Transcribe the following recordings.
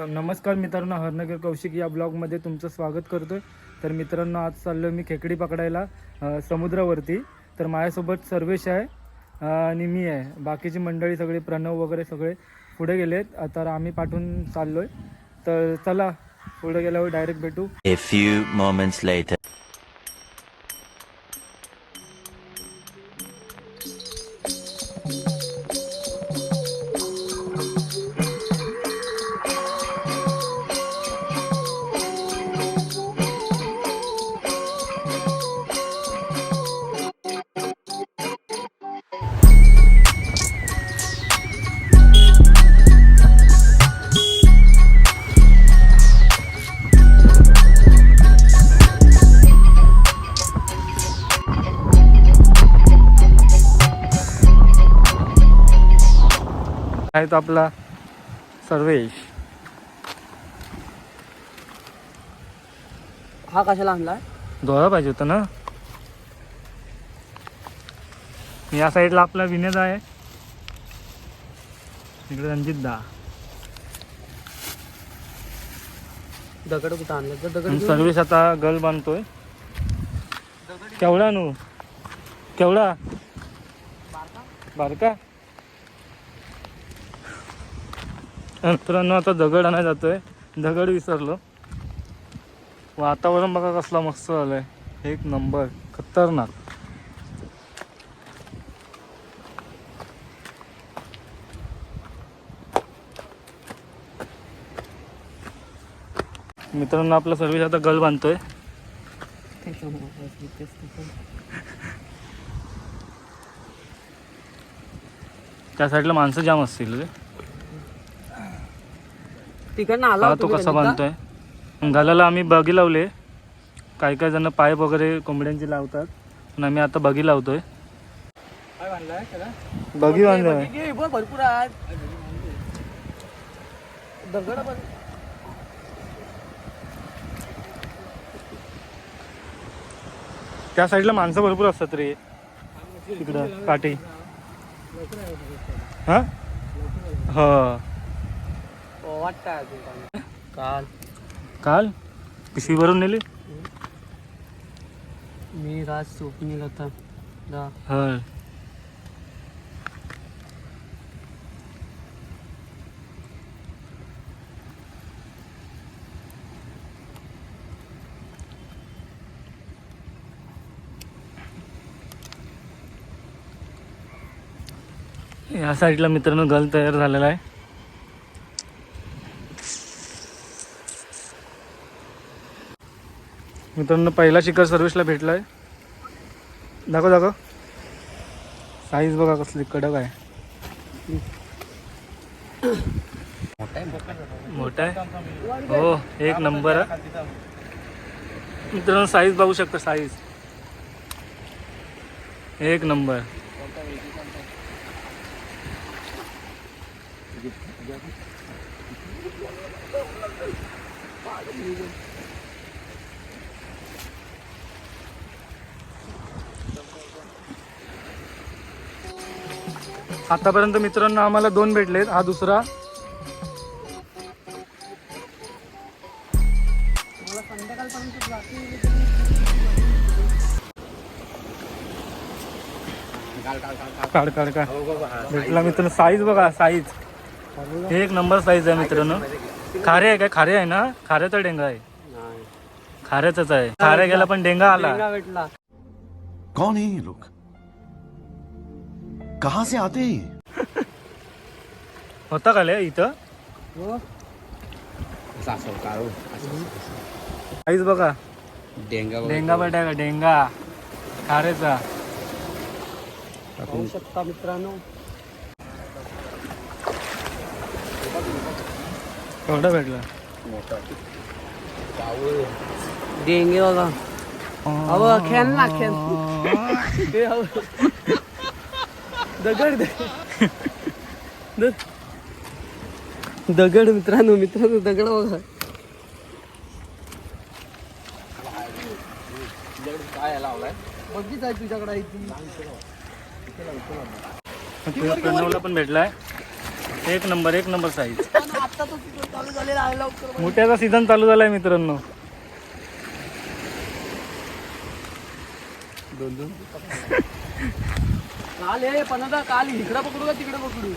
तर नमस्कार मित्रांनो हरनगर कौशिक या ब्लॉगमध्ये तुमचं स्वागत करतोय. तर मित्रांनो आज चाललो मी खेकडी पकडायला समुद्रावरती. तर माझ्यासोबत सर्वेश आहे आणि मी आहे. बाकीची मंडळी सगळी प्रणव वगैरे सगळे पुढे गेलेत. आहेत तर आम्ही पाठवून चाललोय. तर चला पुढे गेल्यावर डायरेक्ट भेटू. A few moments later. आहे तो आपला सर्वेश. हा कशाला आणलाय? दोळा पाहिजे होता ना? या साईडला आपला विनोद आहे. इकडे रणजित दा. दगड कुठं आणलं तर दगड घेऊन सर्विस आता गल बांधतोय. केवढा नू? केवढा? बारका? मित्रांनो आता दगड आणायला जातोय. दगड विसरलो. वातावरण बघा कसला मस्त झालंय. एक नंबर. खतरनाक. मित्रांनो आपला सर्विस आता गल बांधतोय. त्या साईडला माणसं जाम असतील रे. तिकडनं आला तो कसा. बांधतोय? गालाला आम्ही बगी लावले. काही काही जण पाईप वगैरे कोंबड्यांची लावतात. पण आम्ही आता बगी लावतोय. बगी बघ, भरपूर दगड त्या साईडला माणसं भरपूर असतात रे. तिकडं काठी. हा? हो. वाटतं अजून पाणी. काल. काल? पिशवी भरून नेली? मी राज स्वप्नील होता. दा. होय या साईडला मित्रांनो गल तयार झालेला आहे. मित्रांनो पहिला शिखर सर्व्हिसला आहे दाखव दाखव. साईज बघा कसली कडक आहे. मोठा आहे? हो एक नंबर आहे. मित्रांनो साईज बघू शकता साईज एक नंबर. आतापर्यंत मित्रांनो आम्हाला दोन भेटलेत. हा दुसरा. काढ काढ काढ. भेटला मित्रांनो. साईज बघा साईज एक नंबर साईज आहे मित्रांनो. खारे आहे काय? खारे आहे ना? खाऱ्याचा डेंगा आहे. नाही. खाऱ्याचाच आहे. खाऱ्या गेला पण डेंगा आला. भेटला. कौन है ये लोग? कहां से आते हैं? ये? होता का लय इथं. साईज बघा डेंगा डेंगा बेटा का डेंगा खारेचा पाहू शकता मित्रांनो। केवढा भेटला डेंगे बघा अहो खेळ ना खेळ. दगड दे- दगड मित्रांनो मित्रांनो दगड बघा. बघीच आहे तुझ्याकडे आहे ती. प्रणवला पण भेटलाय. एक नंबर एक नंबर साईज मोठ्याचा सीझन चालू झालाय मित्रांनो. काल हे पण आता काल इकडं पकडू का तिकडे पकडू?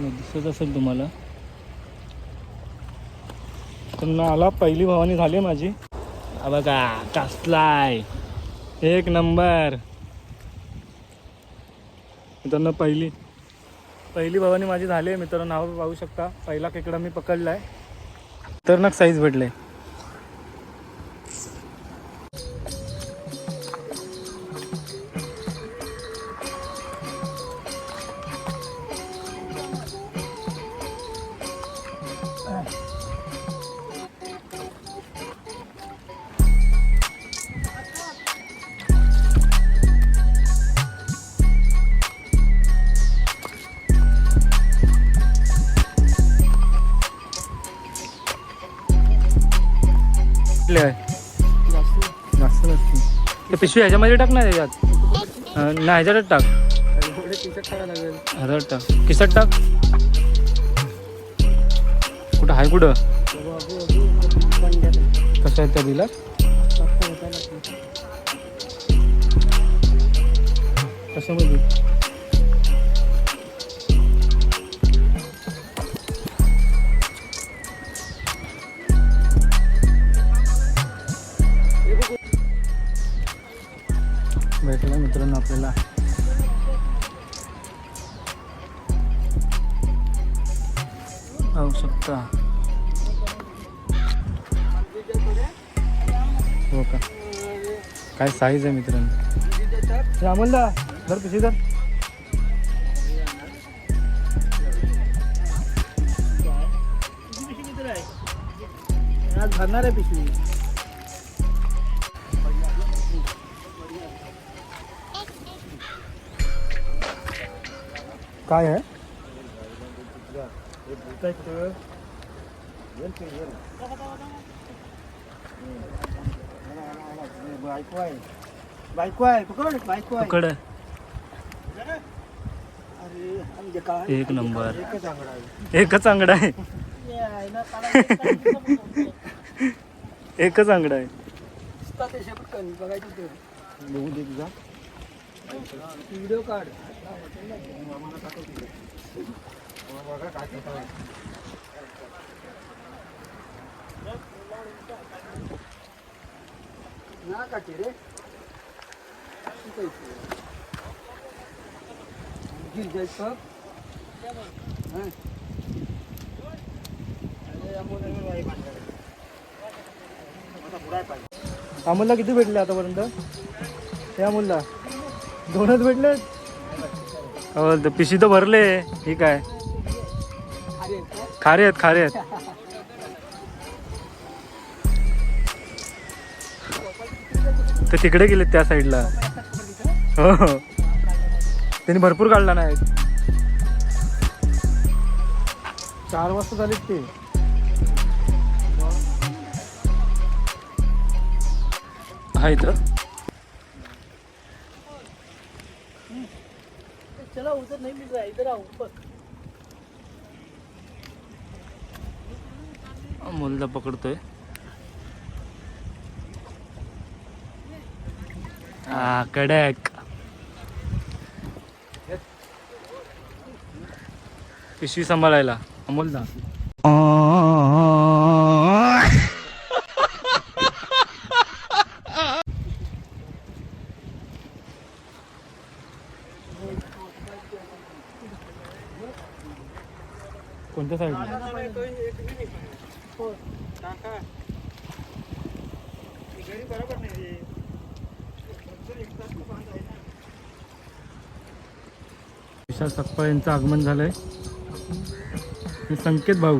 दिसत असेल तुम्हाला. पण आला पहिली भवानी झाली माझी. बघा कसलाय एक नंबर. मित्रांनो पहिली पहिली भवानी माझी झाली आहे. मित्रांनो नाव पाहू शकता. पहिला खेकडा मी पकडलाय. तर नक साईज भेटले. पिशवी ह्याच्यामध्ये टाक ना त्याच्यात. नाही ह्याच्यातच टाक. ह्याच्यात टाक. किसात टाक. कुठं आहे कुठं? कसं आहे त्या बिला? कशामध्ये भेटला मित्रांनो आपल्याला. पाहू शकता. हो का? काय साईज आहे मित्रांनो? हे अमोलदा धर पिशी धर. आज भरणार आहे पिशवी. काय आहे? बायको आहे बायको आहे पकड बायको आहे पकड अरे काय एक नंबर. एकच आंगडा आहे एकच अंगडा आहे. हे एकच अंगडा आहे. नुसता ते बघायचं ते बघू दे तुझा. व्हिडिओ काढ. ना काटे रे गिर जायचं अमोलला किती भेटले आतापर्यंत? हे अमोलला. दोनच भेटले हो तर पिशी तर भरले. ठीक आहे. काय खारे आहेत खारे आहेत. ते तिकडे गेलेत त्या साईडला. हो हो. त्यांनी भरपूर काढला नाही चार वाजता झालेत ते. आहे तर उधर नहीं मिल रहा है इधर आओ ऊपर मुलगा पकडतोय. हा कडक. पिशवी सांभाळायला अमोलदा कोणत्या साईडला विशाल सप्पा यांचं आगमन झालंय. आहे संकेत भाऊ.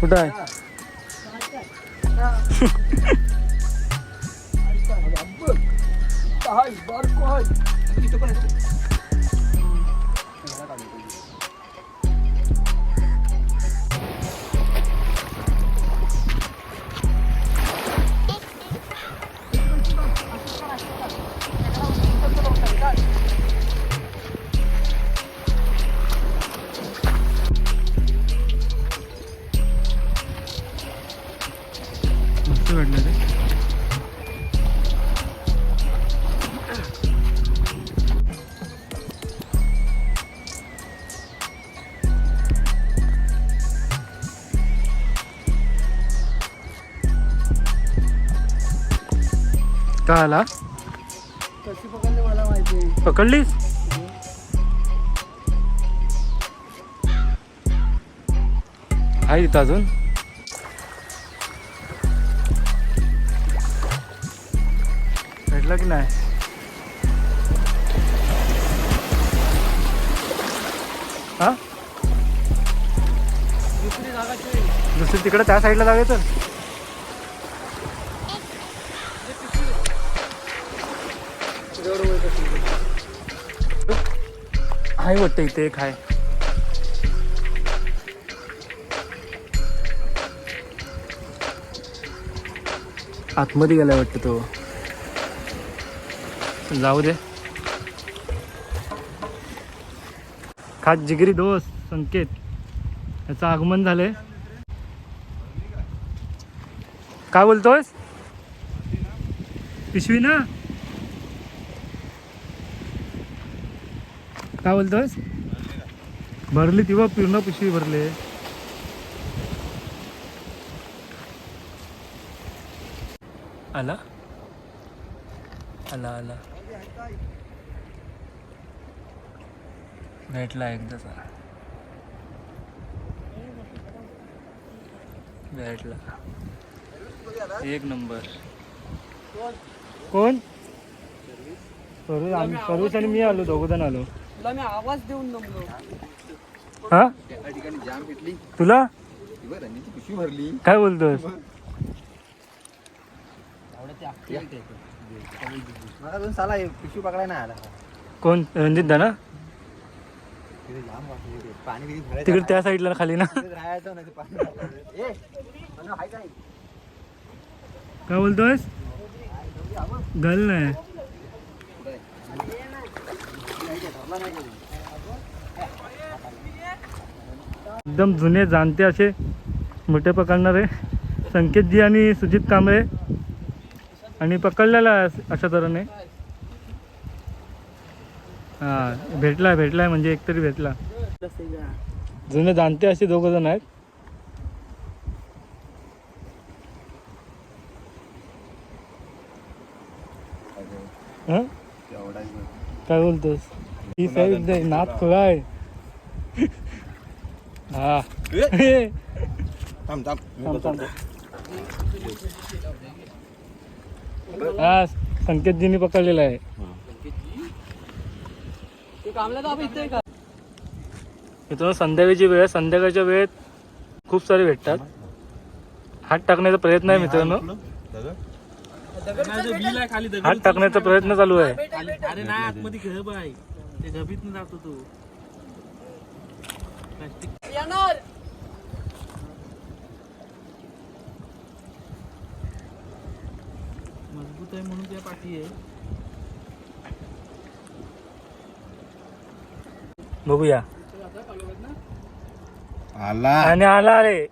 कुठं आहे? का आला मला माहिती पकडलीस? आहे तिथं अजून. भेटला की नाही? हा? दुसरी जागा दुसरी तिकडे त्या साईडला जाऊया आहे वाटतं इथे एक आहे आतमध्ये गेलाय वाटतं तो. जाऊ दे. खास जिगरी दोस्त संकेत. याचं आगमन झालंय. काय बोलतोयस? पिशवी ना? काय बोलतोयस भरली ती बघ पूर्ण पिशवी भरली. आला? आला आला. भेटला एकदाचा भेटला. एक नंबर. कोण? सर्विस आम्ही सर्विस आणि मी आलो दोघ जण आलो. तुला मी आवाज देऊन नमलो हा? त्या ठिकाणी जाम भेटली तुला? रंजीची पिशवी भरली? काय बोलतोस? मला अजून साला हे पिशवी पकडाय नाही आला. कोण? रणजित दाना तिथे जाम वाटली ते. पाणी किती भरायचं तिकडे त्या साईडला खाली ना. तिथे राहायचं नाही ते पाणी वापरायचं. ए म्हणलं, हाय काय? काय बोलतोयस गल नाही. एकदम जुने जाणते असे मोठे पकडणारे संकेतजी आणि सुजित कांबळे आणि पकडलेला आहे अशा तऱ्हेने. हा भेटलाय भेटलाय म्हणजे एकतरी भेटला. जुने जाणते असे दोघ जण आहेत. काय बोलतोस? ही साईड दे नात खुळा आहे हा थांब थांब थांब, थांब. हा संकेतजींनी पकडलेला आहे. ते कामला तर आपण इथे का? मित्रांनो संध्याकाळची वेळ आहे. संध्याकाळच्या वेळेत खूप सारे भेटतात. हात टाकण्याचा प्रयत्न आहे मित्रांनो. हात टाकण्याचा प्रयत्न चालू आहे. अरे नाही आतमध्ये खेळ बाय. ते गभीत जातो तू. येणार. मजबूत आहे म्हणून त्या पाठी आहे. बघूया. आला. आणि आला रे.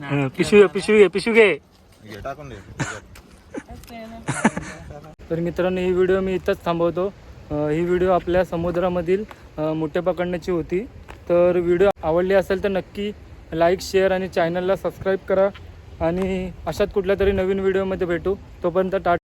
हं, पिशवी घे, पिशवी घे पिशवी घे. टाकून दे. तर मित्रांनो ही व्हिडिओ मी इथंच थांबवतो. ही व्हिडिओ आपल्या समुद्रामधील मोठे पकडण्याची होती. तर व्हिडिओ आवडली असेल तर नक्की लाईक शेअर आणि चॅनलला सबस्क्राईब करा. आणि अशाच कुठल्या तरी नवीन व्हिडिओमध्ये भेटू. तोपर्यंत टाटा.